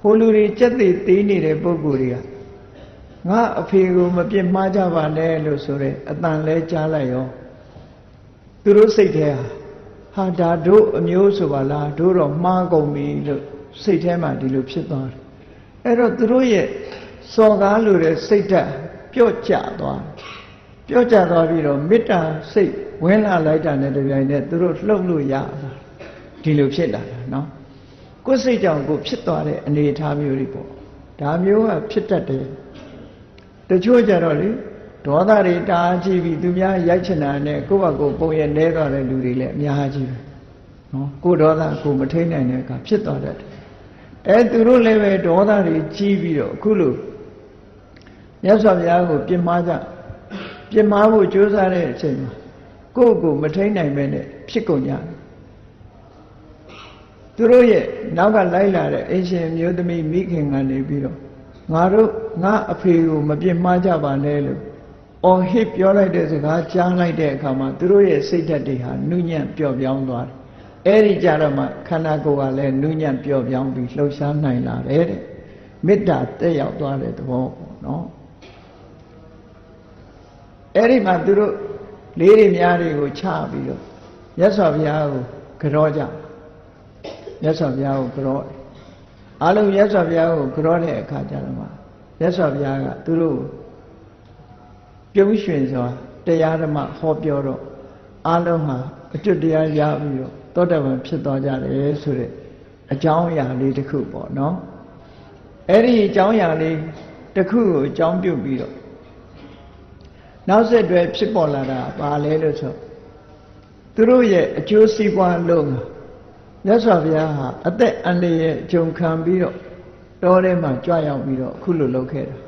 ဟိုလူတွေကြက်သေးသေးနေတဲ့ပုံကိုယ်တွေကငါအဖေကိုမပြစ်မှားကြပါနဲ့လို့ဆိုတဲ့အတန်လဲကြားလိုက်ရောသူတို့စိတ်ထဲဟာဟာဒါတို့အမျိုးဆိုပါလားတို့တော့မှားကုန်ပြီလို့စိတ်ထဲမှာဒီလိုဖြစ်သွားတယ်အဲ့တော့သူတို့ရဲ့စော်ကားလိုတဲ့စိတ်ဓာတ်ပြော့ကျသွားတယ်ပြော့ကျသွားပြီးတော့မေတ္တာစိတ်ဝင်လာလိုက်တာနဲ့တပြိုင်နက်သူတို့လှုပ်လို့ရတာဒီလိုဖြစ်လာတာနော် ကိုယ်စိတ်ကြောင့်ကိုယ်ဖြစ်သွားတဲ့အနေအထားမျိုးတွေပေါ့ဒါမျိုးကဖြစ်တတ်တယ်တချို့ကြတော့လေဒေါသတွေတားကြည့်ပြီးသူများရိုက်ချင်တာနဲ့ကိုယ့်ဘက်ကိုယ်ပုံရနေသွားတဲ့လူတွေလည်းအများကြီးပဲနော်ကိုယ်ဒေါသကိုယ်မထိန်နိုင်တဲ့အခါဖြစ်သွားတတ်တယ်အဲသူတို့လည်းပဲဒေါသတွေကြီးပြီးတော့အခုလို့မြတ်စွာဘုရားကိုပြင်မာကြပြင်မာဖို့ကြိုးစားတဲ့အချိန်မှာကိုယ့်ကိုယ်မထိန်နိုင်ပဲနဲ့ဖြစ်ကုန်ကြတယ် သူတို့ရဲ့နောက်ကလိုက်လာတဲ့အင်ရှင်မျိုးသမီးမိခင်ကနေပြီးတော့ငါတို့ငါအဖေကိုမပြစ်မှားကြပါနဲ့လို့အော်ဟစ်ပြောလိုက်တဲ့စကားကြားလိုက်တဲ့အခါမှာသူတို့ရဲ့စိတ်ဓာတ်တွေဟာနုညံ့ပျော့ပြောင်းသွားတယ်အဲ့ဒီကြတော့မှခန္ဓာကိုယ်ကလည်းနုညံ့ပျော့ပြောင်းပြီးလှုပ်ရှားနိုင်လာတယ်တဲ့မေတ္တာတက်ရောက်သွားတဲ့သဘောပေါ့နော်အဲ့ဒီမှာသူတို့လေးတွေများတွေကိုချပြီးတော့မြတ်စွာဘုရားကိုကြောကြ မြတ်စွာဘုရားကိုကြောတယ်အလုံးမြတ်စွာဘုရားကိုကြောတဲ့အခါကျတော့မှမြတ်စွာဘုရားကသူတို့ပြုံးရွှင်စွာတရားဓမ္မဟောပြောတော့အလုံးဟာအကျွတ်တရားရပြီးတော့သောတပန်ဖြစ်သွားကြတယ်ဆိုတဲ့အကြောင်းအရာလေးတစ်ခုပေါ့နော်အဲ့ဒီအကြောင်းအရာလေးတစ်ခုကိုအကြောင်းပြုပြီးတော့နောက်ဆက်တွဲဖြစ်ပေါ်လာတာဘာလဲလို့ဆိုသူတို့ရဲ့အကျိုးစီးပွားလုံး မြတ်စွာဘုရားဟာအသက်အန္တရာယ်ကြုံခံပြီးတော့တောထဲမှာကြွရောက်ပြီးတော့အခုလိုလုပ်ခဲ့တာ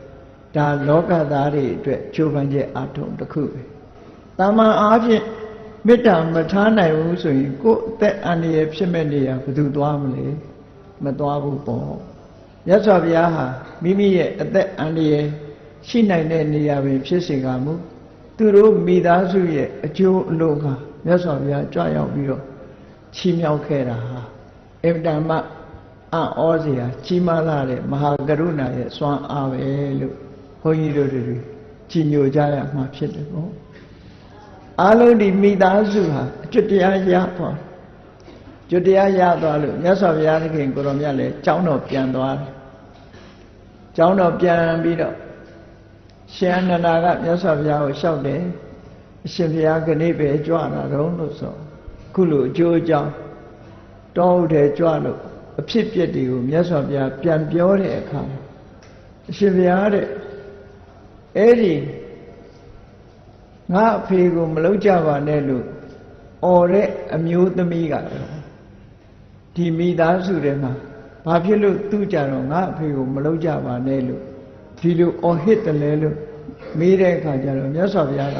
ဒါလောကသားတွေအတွက်ကြိုးပမ်းချက်အထုံတစ်ခုပဲတာမန်အားဖြင့်မေတ္တာမထားနိုင်ဘူးဆိုရင်ကိုယ်အသက်အန္တရာယ်ဖြစ်မဲ့နေရဘယ်သူသွားမလဲမသွားဘူးပေါ့မြတ်စွာဘုရားဟာမိမိရဲ့အသက်အန္တရာယ်ရှိနိုင်တဲ့နေရာပဲဖြစ်စေကမူသူတို့မိသားစုရဲ့အကျိုးအလို့ကမြတ်စွာဘုရားကြွရောက်ပြီးတော့ ချီးမြှောက်ခဲ့တာဟာအင်တန်မှအံ့ဩစရာကြီးမားလာတဲ့မဟာကရုဏာရဲ့စွမ်းအားပဲလို့ဘုန်းကြီးတို့တွေကြီးညိုကြရမှာဖြစ်တယ်ပေါ့အားလုံးဒီမိသားစုဟာအကျွတ်တရားရသွားကျွတ်တရားရသွားလို့မြတ်စွာဘုရားသခင်ကိုရောမြတ်လည်းကြောင်းတော်ပြန်သွားတယ်ကြောင်းတော်ပြန်ပြီးတော့ရှင်အနန္ဒာကမြတ်စွာဘုရားကိုလျှောက်တယ်အရှင်ဘုရားကနေ့ပဲကြွလာတော့လို့ဆို ခုလိုအကျိုးအကြောင်းတောဟုတ်တယ်ကြွလို့အဖြစ်ပြက်တွေကိုမြတ်စွာဘုရားပြန်ပြောတဲ့အခါအရှင်ဘုရားတဲ့အဲ့ဒီငါအဖေကိုမလုံးကြပါနဲ့လို့អော်တဲ့အမျိုးသမီးကဒီမိသားစုထဲမှာဘာဖြစ်လို့သူ့ကြတော့ငါအဖေကိုမလုံးကြပါနဲ့လို့ဒီလိုអော်ဟစ်တယ်လဲလို့မေးတဲ့အခါကျတော့မြတ်စွာဘုရားက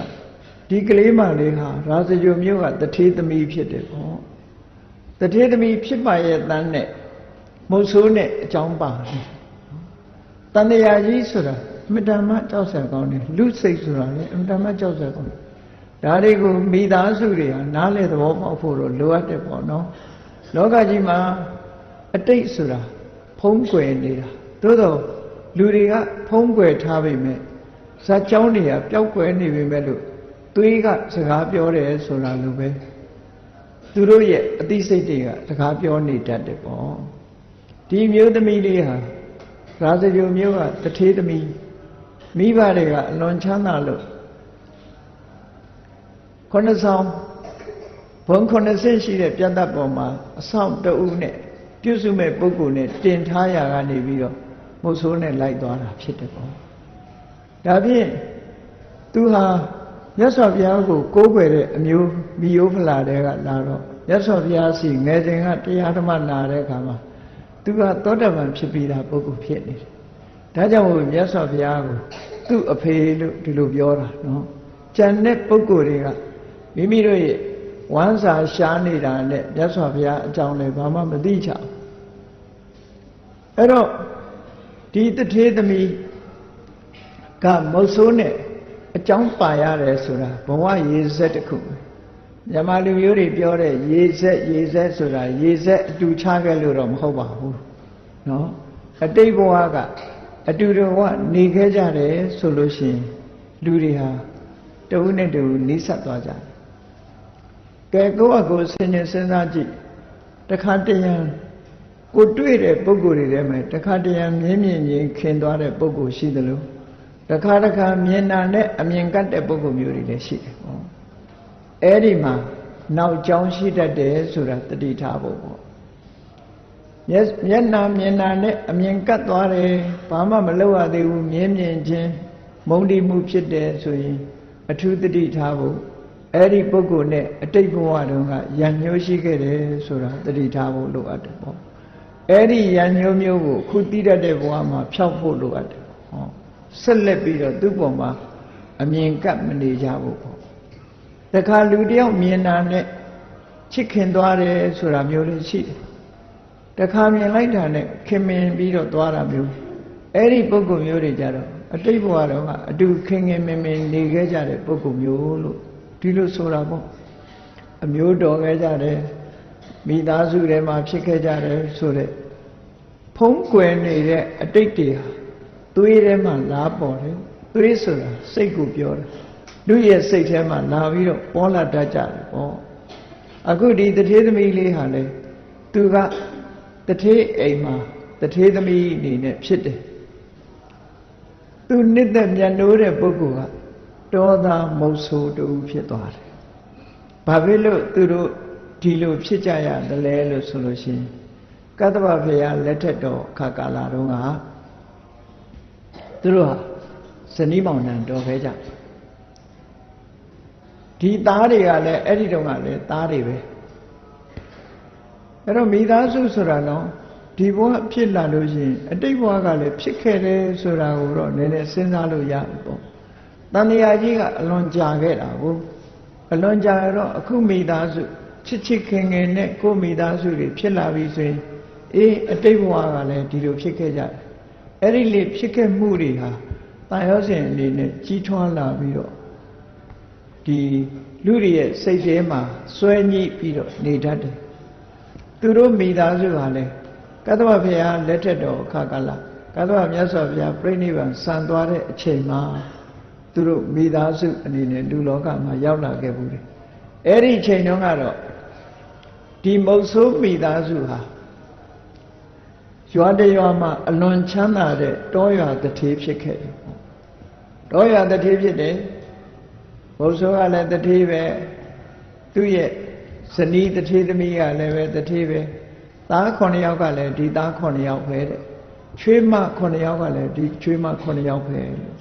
ဒီကလေးမလေးဟာရာဇဂိုမျိုးကတထေးသမီးဖြစ်တယ်ပေါ့တထေးသမီးဖြစ်ပါရဲ့တန်းနဲ့မုတ်ဆိုးနဲ့အကြောင်းပါတယ်တန်တရာကြီးဆိုတာအမတန်မှကြောက်စရာကောင်းတယ်လူစိတ်ဆိုတာလေအမတန်မှကြောက်စရာကောင်းတယ်ဒါတွေကိုမိသားစုတွေဟာနားလေသဘောပေါက်ဖို့တော့လိုအပ်တယ်ပေါ့နော်လောကကြီးမှာအတိတ်ဆိုတာဖုံးကွယ်နေတာသို့တော့လူတွေကဖုံးကွယ်ထားပေမဲ့ဇာကြောင်းတွေကပျောက်ကွယ်နေပေမဲ့လို့ သွေးကစကားပြောတယ်ဆိုတာလိုပဲသူတို့ရဲ့အသိစိတ်တွေကစကားပြောနေတတ်တယ်ပေါ့ဒီမျိုးသမီးလေးဟာရာဇဂိုမျိုးကတထေးသမီးမိဘတွေကအလွန်ချမ်းသာလို့ခုနှစ်ဆောင်ဘုံခုနှစ်ဆင့်ရှိတဲ့ပြတ်သက်ပေါ်မှာအဆောင်တအုပ်နဲ့ပြုစုမဲ့ပုဂ္ဂိုလ်နဲ့တင်ထားရာကနေပြီးတော့မုတ်ဆိုးနဲ့လိုက်သွားတာဖြစ်တယ်ပေါ့ဒါဖြင့်သူဟာ မြတ်စွာဘုရားကိုကိုးကွယ်တဲ့အမျိုးမိယိုးဖလာတဲ့ကလာတော့မြတ်စွာဘုရားစီငယ်စဉ်ကတရားဓမ္မနာတဲ့အခါမှာသူကသောတပန်ဖြစ်ပြီးသားပုဂ္ဂိုလ်ဖြစ်နေတယ်။ဒါကြောင့်မို့မြတ်စွာဘုရားကိုသူ့အဖေလို့ဒီလိုပြောတာနော်။ကြံတဲ့ပုဂ္ဂိုလ်တွေကမိမိတို့ရဲ့ဝမ်းစာရှားနေတာနဲ့မြတ်စွာဘုရားအကြောင်းလည်းဘာမှမသိချဘူး။အဲ့တော့ဒီတထေးသမီးကမုတ်ဆိုးနဲ့ အကြောင်းပါရတယ်ဆိုတာဘဝရေဆက်တစ်ခုမြန်မာလူမျိုးတွေပြောတဲ့ရေဆက်ရေဆက်ဆိုတာရေဆက်အတူချခဲ့လို့တော့မဟုတ်ပါဘူးเนาะ အတိတ်ဘဝကအတူတူကနေခဲ့ကြတယ်ဆိုလို့ရှိရင်လူတွေဟာတဝုနဲ့တဝုနီးစပ်သွားကြတယ်ကဲကိုယ့်အကိုဆင်ញင်စဉ်းစားကြည့်တခါတရံကိုတွေ့တဲ့ပုံကိုယ်တွေထဲမှာတခါတရံမြင်းမြင့်ချင်းခင်သွားတဲ့ပုံကိုယ်ရှိသလို တခါတခါမြင်နာနဲ့အမြင်ကတ်တဲ့ပုံကိုယ်မျိုးတွေလည်းရှိတယ်ဟောအဲ့ဒီမှာနောက်ကြောင်းရှိတတ်တယ်ဆိုတာတတိထားဖို့ပေါ့မျက်မျက်နာမြင်နာနဲ့အမြင်ကတ်သွားတယ်ဘာမှမလုပ်ရသေးဘူးမြင်မြင်ချင်းမုံတိမှုဖြစ်တယ်ဆိုရင်အထူးတတိထားဖို့အဲ့ဒီပုဂ္ဂိုလ်နဲ့အတိတ်ဘဝတုန်းကရံညှိုးရှိခဲ့တယ်ဆိုတာတတိထားဖို့လိုအပ်တယ်ပေါ့အဲ့ဒီရံညှိုးမျိုးကိုခုတိတတ်တဲ့ဘဝမှာဖြောက်ဖို့လိုအပ်တယ်ဟော ဆက်လက်ပြီးတော့သူ့ပုံမှာအမြင်ကပ်မနေကြဘူးပေါ့တခါလူတယောက်မြင်တာနဲ့ချစ်ခင်သွားတယ်ဆိုတာမျိုးလေးရှိတယ်တခါမြင်လိုက်တာနဲ့ခင်မင်ပြီးတော့သွားတာမျိုးအဲ့ဒီပုဂ္ဂိုလ်မျိုးတွေကြတော့အတိတ်ဘဝတော့ကအတူခင်ခင်မင်မင်နေခဲ့ကြတဲ့ပုဂ္ဂိုလ်မျိုးလို့ဒီလိုဆိုတာပေါ့အမျိုးတော်ခဲ့ကြတယ်မိသားစုထဲမှာဖြစ်ခဲ့ကြတယ်ဆိုတဲ့ဖုံးကွယ်နေတဲ့အတိတ်တွေဟာ သွေးထဲမှာလာပေါ်တယ်သွေးဆိုတာစိတ်ကိုပြောတာလူရဲ့စိတ်ထဲမှာလာပြီးတော့ပေါ်လာတတ်ကြတယ်ပေါ့အခုဒီတထေးသမီးလေးဟာလေသူကတထေးအိမ်မှာတထေးသမီးအနေနဲ့ဖြစ်တယ်သူနှစ်သက်မြတ်နိုးတဲ့ပုဂ္ဂိုလ်ကတောသားမုတ်ဆိုးတူဖြစ်သွားတယ်။ဘာဖြစ်လို့သူတို့ဒီလိုဖြစ်ကြရတယ်လဲလို့ဆိုလို့ရှိရင်ကတ္တဗဖေယလက်ထက်တော်ခါကာလတုန်းက သူတို့ဟာဇနီးမောင်နှံတော်ခဲကြဒီသားတွေကလည်းအဲ့ဒီတုန်းကလည်းသားတွေပဲအဲ့တော့မိသားစုဆိုတာတော့ဒီဘဝဖြစ်လာလို့ရှိရင်အတိတ်ဘဝကလည်းဖြစ်ခဲ့တယ်ဆိုတာကိုတော့နည်းနည်းစဉ်းစားလို့ရတယ်ပေါ့တန်လျာကြီးကအလွန်ကြာခဲ့တာကိုအလွန်ကြာတော့အခုမိသားစုချစ်ချစ်ခင်ခင်နဲ့ကိုမိသားစုတွေဖြစ်လာပြီဆိုရင်အေးအတိတ်ဘဝကလည်းဒီလိုဖြစ်ခဲ့ကြတယ် အဲ့ဒီလေဖြစ်ခဲ့မှုတွေဟာတန်ရောစဉ်အနေနဲ့ကြီးထွားလာပြီးတော့ဒီလူတွေရဲ့စိတ်ထဲမှာစွဲညှိပြီးတော့နေတတ်တယ်သူတို့မိသားစုဟာလည်းကတ္တဝဘုရားလက်ထက်တော်အခါကလာကတ္တဝမြတ်စွာဘုရားပြိဋိဘံစံသွားတဲ့အချိန်မှာသူတို့မိသားစုအနေနဲ့လူလောကမှာရောက်လာခဲ့ဘူးတယ်အဲ့ဒီအချိန်တုန်းကတော့ဒီမုတ်ဆိုးမိသားစုဟာ ရွာတရွာမှာအလွန်ချမ်းသာတဲ့တောရွာတထေးဖြစ်ခဲ့တယ်တောရွာတထေးဖြစ်တယ်မုတ်ဆိုးကလည်းတထေးပဲသူ့ရဲ့ဇနီးတထေးသမီးကလည်းပဲတထေးပဲသား9ယောက်ကလည်းဒီသား9ယောက်ပဲတဲ့ချွေးမ9ယောက်ကလည်းဒီချွေးမ9ယောက်ပဲလို့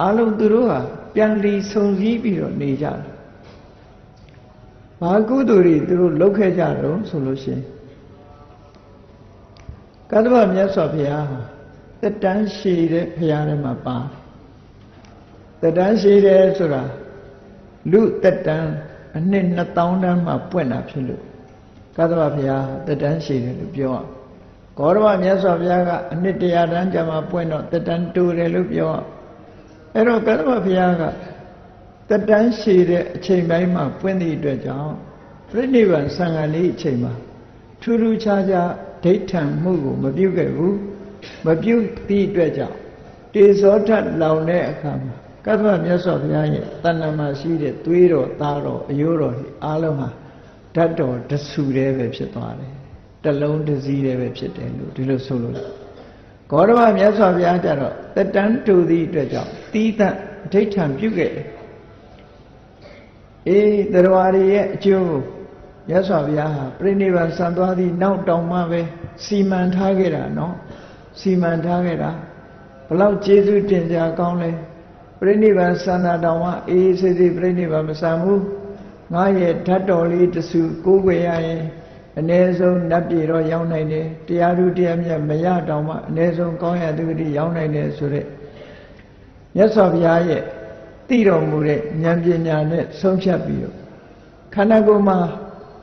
အားလုံးသူတို့ဟာပြန်လီဆုံစည်းပြီးတော့နေကြတယ်ဘာကုသိုလ်တွေသူတို့လုပ်ခဲ့ကြတော့ဆိုလို့ရှိရင် ကတ္တဗမြတ်စွာဘုရားဟာတက်တန်းရှည်တဲ့ဘုရားထဲမှာပါတက်တန်းရှည်တယ်ဆိုတာလူတက်တန်းအနှစ်2000တန်းမှာပွင့်တာဖြစ်လို့ကသဗ္ဗဘုရားတက်တန်းရှိတယ်လို့ပြောအောင်ဂေါရမမြတ်စွာဘုရားကအနှစ်တရာတန်းကြာမှပွင့်တော့တက်တန်းတူတယ်လို့ပြောအောင်အဲ့တော့ကသဗ္ဗဘုရားကတက်တန်းရှိတဲ့အချိန်ပိုင်းမှာပွင့်သည့်အတွက်ကြောင့်ပြိဋိဘံဆံဃာလေးအချိန်မှာထူးထူးခြားခြား ဒိဋ္ဌံမှုကိုမပြုတ်ခဲ့ဘူးမပြုတ်သည့်အတွက်ကြောင့်တေဇောထလောင်တဲ့အခါမှာကသဗ္ဗမြတ်စွာဘုရားရဲ့တဏ္ဍာမှာရှိတဲ့သွေးတော်သားတော်အယိုးတော်အားလုံးဟာဓာတ်တော်တဆူတည်းပဲဖြစ်သွားတယ်တလုံးတစည်းတည်းပဲဖြစ်တယ်လို့ဒီလိုဆိုလို့ဂေါရမမြတ်စွာဘုရားကျတော့တတန်းတူသည့်အတွက်ကြောင့်တီးသန့်ဒိဋ္ဌံပြုခဲ့တယ်အေးတရားရရဲ့အကျိုးကို မြတ်စွာဘုရားဟာပြိဋိဘံစံသွားသည့်နောက်တောင်မှပဲစီမံထားခဲ့တာနော်စီမံထားခဲ့တာဘလောက်ကျေးဇူးတင်ကြကောင်းလဲပြိဋိဘံစံတာတောင်မှအေးစေးစေးပြိဋိဘံမစံဘူးငါရဲ့ဓာတ်တော်လေးတဆူကိုးကွယ်ရရင်အ ਨੇ ဆုံးနတ်ပြည်တော့ရောက်နိုင်တယ်တရားသူတရားမြတ်မရတောင်မှအ ਨੇ ဆုံးကောင်းရသူတိရောက်နိုင်တယ်ဆိုတဲ့မြတ်စွာဘုရားရဲ့တည်တော်မူတဲ့ဉာဏ်ပညာနဲ့ဆုံးဖြတ်ပြီးတော့ခန္ဓာကိုယ်မှာ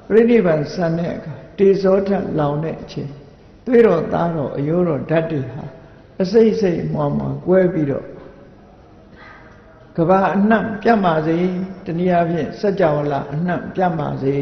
ပြိဋိဘံဆန်တဲ့အခါတေဇောထလောင်တဲ့အချိန်သွေးတော်သားတော်အယိုးတော်ဓာတ်တွေဟာအစိတ်စိတ်မွားမွားကွဲပြီးတော့ကဘာအနှံ့ပြတ်ပါစေတနည်းအားဖြင့်စัจ java လာအနှံ့ပြတ်ပါစေ